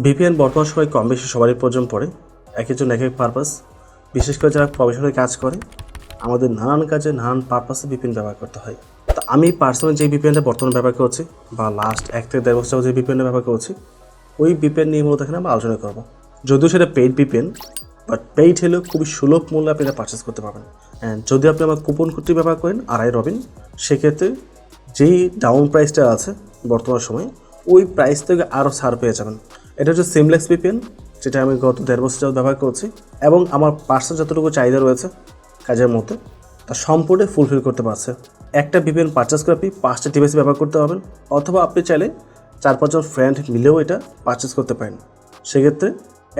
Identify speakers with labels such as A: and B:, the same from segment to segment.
A: VPN বর্তমান সময় কম বেশি সবারই প্রয়োজন পড়ে। এক একজন এক এক পারপাস বিশেষ করে যারা প্রফেশনাল কাজ করে, আমাদের নানান কাজে নানান পারপাসে ভিপিএন ব্যবহার করতে হয়। তো আমি পার্সোনালি যে ভিপিএনটা বর্তমানে ব্যবহার করছি, বা লাস্ট এক থেকে দেড় বছর যে ভিপিএনটা ব্যবহার করছি, ওই ভিপিএন নিয়ে মূলত এখানে আমরা আলোচনা করব। যদিও সেটা পেইড ভিপিএন বাট পেইড হলেও খুবই সুলভ মূল্যে আপনি এটা পারচেস করতে পারবেন। অ্যান্ড যদি আপনি আমার কুপন কোডটি ব্যবহার করেন, আড়াই রবিন, সেক্ষেত্রে যেই ডাউন প্রাইসটা আছে বর্তমান সময়ে, ওই প্রাইস থেকে আরও ছাড় পেয়ে যাবেন। এটা হচ্ছে সিমলেক্স ভিপিএন যেটা আমি গত দেড় বছর যাবত ব্যবহার করছি এবং আমার পার্সেল যতটুকু চাহিদা রয়েছে কাজের মধ্যে, তা সম্পূর্ণ ফুলফিল করতে পারছে। একটা ভিপিএন পারচেস করে আপনি পাঁচটা ডিভাইস ব্যবহার করতে পারবেন, অথবা আপনি চাইলে চার পাঁচজন ফ্রেন্ড মিলেও এটা পারচেস করতে পারেন। সেক্ষেত্রে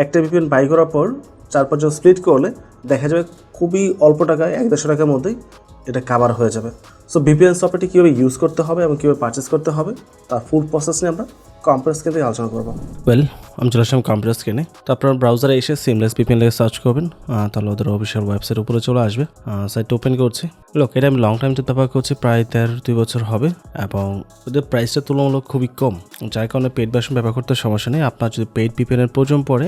A: একটা ভিপিএন বাই করার পর চার পাঁচজন স্প্লিট করলে দেখা যাবে খুবই অল্প টাকায় এক দেড়শো টাকার মধ্যেই এটা কাভার হয়ে যাবে। সো ভিপিএন সফটওয়্যারটি কীভাবে ইউজ করতে হবে এবং কীভাবে পারচেস করতে হবে, তার ফুল প্রসেস নিয়ে আমরা কম্প্রেস কিন্তু আলোচনা করব।
B: ওয়েল আমি চলে আসলাম কম্পিউটার স্ক্রিনে তো আপনার ব্রাউজারে এসে সিমলেস ভিপিএন লেগে সার্চ করবেন। তাহলে ওদের অফিসিয়াল ওয়েবসাইট উপরে চলে আসবে। সাইটটা ওপেন করছি। লোক এটা আমি লং টাইম ব্যবহার করছি, প্রায় দেড় দুই বছর হবে। এবং ওদের প্রাইসটা তুলনামূলক খুবই কম। যার কারণে পেড ভার্সন ব্যবহার করতে সমস্যা নেই। আপনার যদি পেড ভিপিএনের প্রয়োজন পড়ে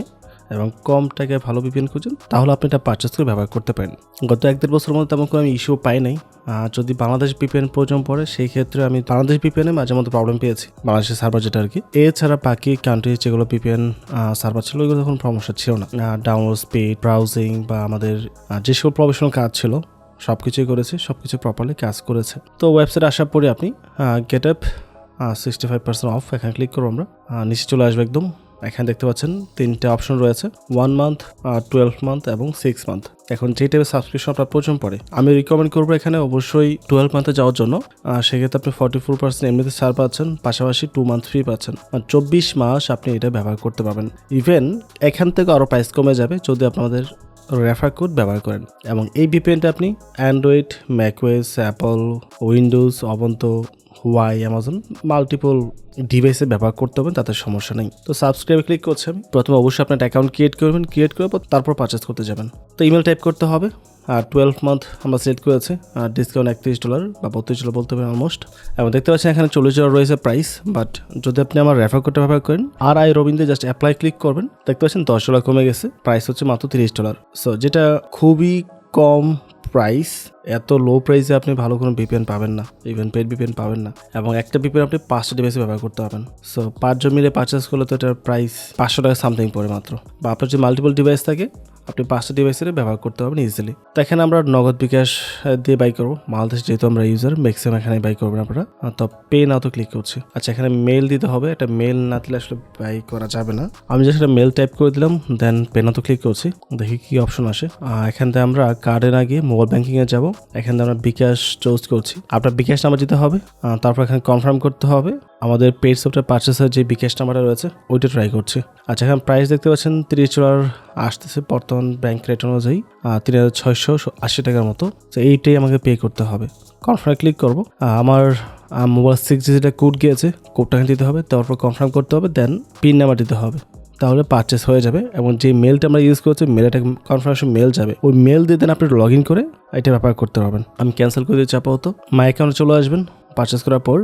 B: এবং কম টাকায় ভালো ভিপিএন খুঁজেন তাহলে আপনি এটা পারচেস করে ব্যবহার করতে পারেন। গত এক দেড় বছরের মধ্যে তেমন কোনো আমি ইস্যু পাই নাই। যদি বাংলাদেশ ভিপিএন প্রয়োজন পড়ে সেই ক্ষেত্রে আমি বাংলাদেশ ভিপিএনে মাঝে মধ্যে প্রবলেম পেয়েছি বাংলাদেশের সার্ভার যেটা আর কি এছাড়া বাকি কান্ট্রি যেগুলো ভিপিএন সার্ভার ছিল ওইগুলো তখন সমস্যা ছিল না। ডাউনলোড স্পিড ব্রাউজিং বা আমাদের আহ, যে সকল প্রফেশনাল কাজ ছিল সব কিছুই করেছে সব কিছু প্রপারলি কাজ করেছে। তো ওয়েবসাইট আসার পরে আপনি get up sixty five percent off এখানে ক্লিক করব আমরা। নিচে চলে আসবে একদম। এখানে দেখতে পাচ্ছেন তিনটে অপশন রয়েছে ওয়ান মান্থ টুয়েলভ মান্থ এবং সিক্স মান্থ এখন যে টাইপের সাবস্ক্রিপশন আপনার প্রয়োজন পড়ে, আমি রিকমেন্ড করব এখানে অবশ্যই টুয়েলভ মান্থে যাওয়ার জন্য। সেক্ষেত্রে আপনি ফর্টি ফোর পার্সেন্ট এমনিতে ছাড় পাচ্ছেন, পাশাপাশি টু মান্থ ফ্রি পাচ্ছেন। চব্বিশ মাস আপনি এটা ব্যবহার করতে পারবেন। ইভেন এখান থেকে আরও প্রাইস কমে যাবে যদি আপনাদের রেফার কোড ব্যবহার করেন। এবং এই ভিপিএনটা আপনি অ্যান্ড্রয়েড ম্যাকওয়েস অ্যাপল উইন্ডোজ অবন্ত হুয়াই অ্যামাজন মাল্টিপল ডিভাইসে ব্যবহার করতে হবে, তাতে সমস্যা নেই। তো সাবস্ক্রাইব ক্লিক করছে আমি। প্রথমে অবশ্যই আপনার অ্যাকাউন্ট ক্রিয়েট করবেন ক্রিয়েট করার পর তারপর পারচেস করতে যাবেন। তো ইমেল টাইপ করতে হবে, আর টুয়েলভ মান্থ আমরা সিলেক্ট করেছি, আর ডিসকাউন্ট একত্রিশ ডলার বা বত্রিশ ডলার বলতে পারেন অলমোস্ট এবং দেখতে পাচ্ছেন এখানে চল্লিশ ডলার রয়েছে প্রাইস বাট যদি আপনি আমার রেফার কোডটা ব্যবহার করেন আর আই রবীন্দ্র জাস্ট অ্যাপ্লাই ক্লিক করবেন, দেখতে পাচ্ছেন দশ ডলার কমে গেছে প্রাইস হচ্ছে মাত্র তিরিশ ডলার সো যেটা খুবই কম প্রাইস এত লো প্রাইসে আপনি ভালো কোনো ভিপিএন পাবেন না। ইভেন পেড ভিপিএন পাবেন না। এবং একটা ভিপিএন আপনি পাঁচটা ডিভাইসে ব্যবহার করতে পারবেন। সো পাঁচজন মিলে পারচেস করলে তো এটার প্রাইস পাঁচশো টাকা সামথিং পড়ে মাত্র। বা আপনার যদি মাল্টিপল ডিভাইস থাকে আপনি পাঁচটা ডিভাইসের ব্যবহার করতে পারবেন ইজিলি তো এখানে আমরা নগদ বিকাশ দিয়ে বাই করব। বাংলাদেশ যেহেতু আমরা ইউজার ম্যাক্সিমাম এখানে বাই করবেন আপনারা। তো পে নাও তো ক্লিক করছি। আচ্ছা এখানে মেল দিতে হবে। একটা মেল না দিলে আসলে বাই করা যাবে না। আমি জাস্ট একটা মেল টাইপ করে দিলাম দেন পে নাও তো ক্লিক করছি। দেখি কি অপশন আসে। এখান থেকে আমরা কার্ডে না গিয়ে মোবাইল ব্যাঙ্কিং এ যাব। এখান থেকে আমরা বিকাশ চুজ করছি। আপনার বিকাশ নাম্বার দিতে হবে। তারপর এখানে কনফার্ম করতে হবে। আমাদের পেড সফটওয়্যার পার্চেসের যে বিকাশ নাম্বারটা রয়েছে, ওইটা ট্রাই করছি। আচ্ছা এখন প্রাইস দেখতে পাচ্ছেন তিরিশ ডলার আসতেছে বর্তমান ব্যাংক রেট অনুযায়ী তিন হাজার ছয়শো আশি টাকার মতো। তো এইটাই আমাকে পে করতে হবে। কনফার্ম ক্লিক করব। আমার মোবাইল সিক্স ডিজিটের কোড গিয়েছে কোডটা দিতে হবে, তারপর কনফার্ম করতে হবে দেন পিন নাম্বার দিতে হবে। তাহলে পারচেস হয়ে যাবে এবং যে মেলটা আমরা ইউজ করছি মেল একটা কনফার্মেশন মেল যাবে। ওই মেল দিয়ে দেন আপনি লগ ইন করে, এটা ব্যাপার করতে পারবেন। আমি ক্যান্সেল করে দিয়ে চাপা হতো মাই অ্যাকাউন্টে চলে আসবেন। পারচেস করার পর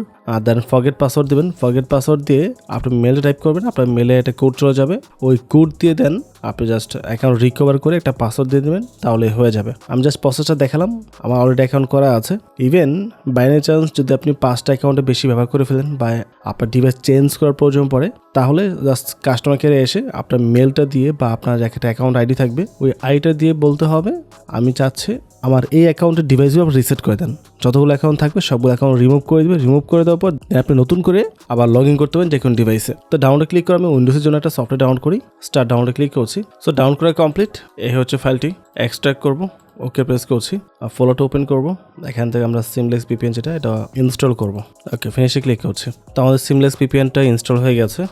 B: দেন ফরগেট পাসওয়ার্ড দেবেন। ফরগেট পাসওয়ার্ড দিয়ে আপনি মেলটা টাইপ করবেন, আপনার মেলে একটা কোড চলে যাবে। ওই কোড দিয়ে দেন আপনি জাস্ট অ্যাকাউন্ট রিকভার করে একটা পাসওয়ার্ড দিয়ে দেবেন, তাহলে হয়ে যাবে। আমি জাস্ট প্রসেসটা দেখালাম, আমার অলরেডি অ্যাকাউন্ট করা আছে। ইভেন বাইনে চান্স যদি আপনি পাঁচটা অ্যাকাউন্টে বেশি ব্যবহার করে ফেলেন বা আপনার ডিভাইস চেঞ্জ করার প্রয়োজন পড়ে, তাহলে জাস্ট কাস্টমার কেয়ারে এসে আপনার মেলটা দিয়ে বা আপনার একটা অ্যাকাউন্ট আইডি থাকবে, ওই আইডিটা দিয়ে বলতে হবে, আমি চাচ্ছি আমার এই অ্যাকাউন্টের ডিভাইসগুলো আপনি রিসেট করে দেন। যতগুলো অ্যাকাউন্ট থাকবে সবগুলো অ্যাকাউন্ট রিমুভ করে দেবে। রিমুভ করে দেওয়ার পর আপনি নতুন করে আবার লগ ইন করতে পারেন যে কোনো ডিভাইসে তো ডাউনলোড ক্লিক করে আমি উইন্ডোজের জন্য একটা সফটওয়্যার ডাউনলোড করি। স্টার্ট ডাউনলোড ক্লিক করছি। সো ডাউনলোড করা কমপ্লিট এই হচ্ছে ফাইলটি এক্সট্রাক্ট করব। ওকে প্রেস করছি। আর ফলোটা ওপেন করব। এখান থেকে আমরা সিমলেস পিপিএন যেটা, এটা ইনস্টল করব। ওকে ফিনিশে ক্লিক করছি। তো আমাদের সিমলেস পিপিএনটা ইনস্টল হয়ে গেছে।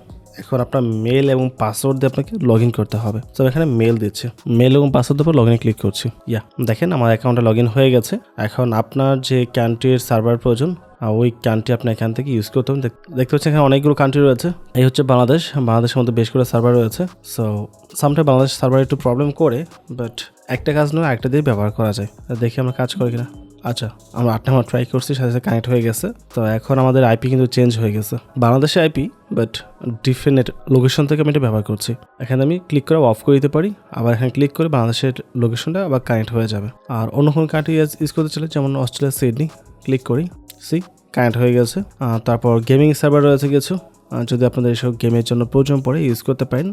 B: এখন আপনার মেল এবং পাসওয়ার্ড দিয়ে আপনাকে লগ ইন করতে হবে। তো এখানে মেল দিচ্ছে। মেল এবং পাসওয়ার্ড উপর লগ ইন ক্লিক করছি। ইয়া দেখেন আমার অ্যাকাউন্টে লগ ইন হয়ে গেছে। এখন আপনার যে কান্ট্রির সার্ভার প্রয়োজন ওই কান্ট্রি আপনি এখান থেকে ইউজ করতে হবে। দেখতে পাচ্ছেন এখানে অনেকগুলো কান্ট্রি রয়েছে। এই হচ্ছে বাংলাদেশ। বাংলাদেশের মধ্যে বেশ করে সার্ভার রয়েছে। সো সামটাই বাংলাদেশ সার্ভার একটু প্রবলেম করে বাট একটা কাজ নয় একটা দিয়ে ব্যবহার করা যায়। দেখি আমরা কাজ করি কিনা। আচ্ছা আমরা আট নাম্বার ট্রাই করছি, সাথে সাথে কানেক্ট হয়ে গেছে। তো এখন আমাদের আইপি কিন্তু চেঞ্জ হয়ে গেছে। বাংলাদেশে আইপি বাট ডিফারেন্ট লোকেশন থেকে আমি এটা ব্যবহার করছি। এখানে আমি ক্লিক করে অফ করে দিতে পারি, আবার এখানে ক্লিক করে বাংলাদেশের লোকেশনটা আবার কানেক্ট হয়ে যাবে। আর অন্য কোনো কান্ট্রি ইউজ করতে চাইলে, যেমন অস্ট্রেলিয়া সিডনি ক্লিক করি সি কানেক্ট হয়ে গেছে। তারপর গেমিং সার্ভার রয়েছে কিছু। যদি আপনাদের এসব গেমের জন্য প্রয়োজন পড়ে ইউজ করতে পারেন।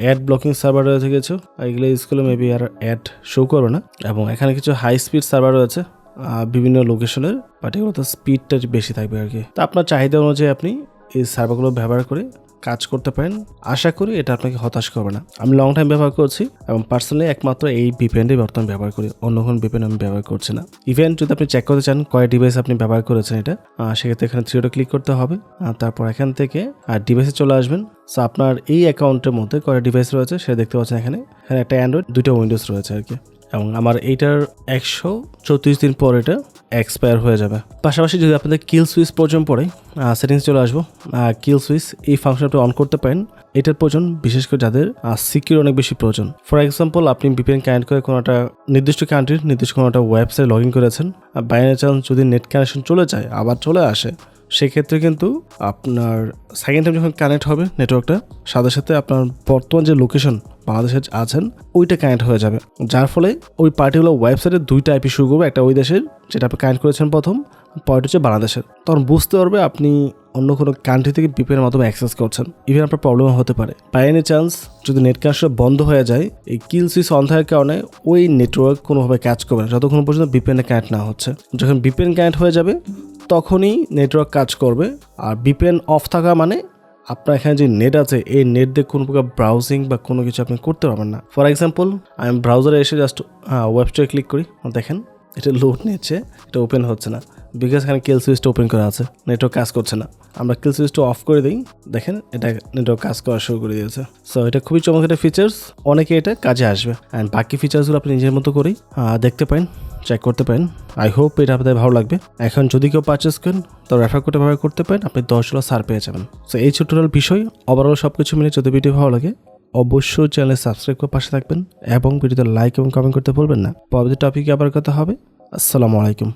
B: অ্যাড ব্লকিং সার্ভার রয়েছে কিছু। এগুলো ইউজ করলে মেবি আর অ্যাড শো করবে না। এবং এখানে কিছু হাই স্পিড সার্ভার রয়েছে। বিভিন্ন লোকেশনের বাট এগুলোতে স্পিডটা বেশি থাকবে আর কি। তা আপনার চাহিদা অনুযায়ী আপনি এই সার্ভারগুলো ব্যবহার করে কাজ করতে পারেন। আশা করি এটা আপনাকে হতাশ করবে না। আমি লং টাইম ব্যবহার করছি এবং পার্সোনালি একমাত্র এই ভিপিএনটাই বর্তমানে ব্যবহার করি। অন্য কোনো ভিপিএন আমি ব্যবহার করছি না। ইভেন যদি আপনি চেক করতে চান কয় ডিভাইস আপনি ব্যবহার করেছেন এটা সেক্ষেত্রে এখানে থ্রিওটা ক্লিক করতে হবে। তারপর এখান থেকে আর ডিভাইসে চলে আসবেন। সো আপনার এই অ্যাকাউন্টের মধ্যে কয়টা ডিভাইস রয়েছে সেটা দেখতে পাচ্ছেন এখানে। এখানে একটা অ্যান্ড্রয়েড দুটো উইন্ডোজ রয়েছে আর কি। এবং আমার এইটার একশো চৌত্রিশ দিন পর এটা এক্সপায়ার হয়ে যাবে। পাশাপাশি যদি আপনাদের কিল সুইচ প্রয়োজন পড়ে সেটিংস চলে আসব। কিল সুইচ এই ফাংশনটা অন করতে পারেন। এটার প্রয়োজন বিশেষ করে যাদের সিকিউর অনেক বেশি প্রয়োজন। ফর এক্সাম্পল আপনি বিপিএন কানেক্ট করে কোনো একটা নির্দিষ্ট কান্ট্রির নির্দিষ্ট কোনো একটা ওয়েবসাইট লগ ইন করেছেন। আর বাইরে চান্স যদি নেট কানেকশন চলে যায়, আবার চলে আসে, সেক্ষেত্রে কিন্তু আপনার সেকেন্ড টাইম যখন কানেক্ট হবে নেটওয়ার্কটা সাথে সাথে আপনার বর্তমান যে লোকেশন বাংলাদেশে আছেন, ওইটা কানেক্ট হয়ে যাবে। যার ফলে ওই পার্টিকুলার ওয়েবসাইটে দুইটা আইপি শুরু করবে, একটা ওই দেশের, যেটা আপনি কানেক্ট করেছেন প্রথম পয়েন্ট হচ্ছে বাংলাদেশের। তখন বুঝতে পারবে আপনি অন্য কোনো কান্ট্রি থেকে বিপিএনের মাধ্যমে অ্যাক্সেস করছেন। ইভেন আপনার প্রবলেম হতে পারে। বাই এনি চান্স যদি নেট কানেকশন বন্ধ হয়ে যায়, এই কিল সুইচ অন থাকার কারণে ওই নেটওয়ার্ক কোনোভাবে কাজ করবে না, যতক্ষণ পর্যন্ত বিপিএনে কানেক্ট না হচ্ছে। যখন বিপিএন কানেক্ট হয়ে যাবে, তখনই নেটওয়ার্ক কাজ করবে। আর বিপিএন অফ থাকা মানে আপনার এখানে যে নেট আছে, এই নেট দিয়ে কোনো প্রকার ব্রাউজিং বা কোনো কিছু আপনি করতে পারবেন না। ফর এক্সাম্পল আমি ব্রাউজারে এসে জাস্ট ওয়েবসাইটে ক্লিক করি, দেখেন। এটা লোড নিচ্ছে, এটা ওপেন হচ্ছে না। বিকজ এখানে কিল সুইচটা ওপেন করা আছে নেটওয়ার্ক কাজ করছে না। আমরা কিল সুইচটা অফ করে দিই, দেখেন এটা নেটওয়ার্ক কাজ করা শুরু করে দিয়েছে। সো এটা খুবই চমৎকার ফিচার্স অনেকে এটা কাজে আসবে। অ্যান্ড বাকি ফিচার্সগুলো আপনি নিজের মতো করেই দেখতে পারেন চেক করতে পারেন। আই হোপ এটা আপনাদের ভালো লাগবে। এখন যদি কেউ পারচেস করেন, তো রেফার কোডে ব্যবহার করতে পারেন, আপনি দশ ডলার সার পেয়ে যাবেন। সো এই ছোট্টটাল বিষয় ওভারঅল সব কিছু মিলে যদি ভিডিও ভালো লাগে অবশ্যই চ্যানেল সাবস্ক্রাইব করে পাশে থাকবেন এবং ভিডিওতে লাইক এবং কমেন্ট করতে ভুলবেন না। পরবর্তী টপিকে আবার কথা হবে। আসসালামু আলাইকুম।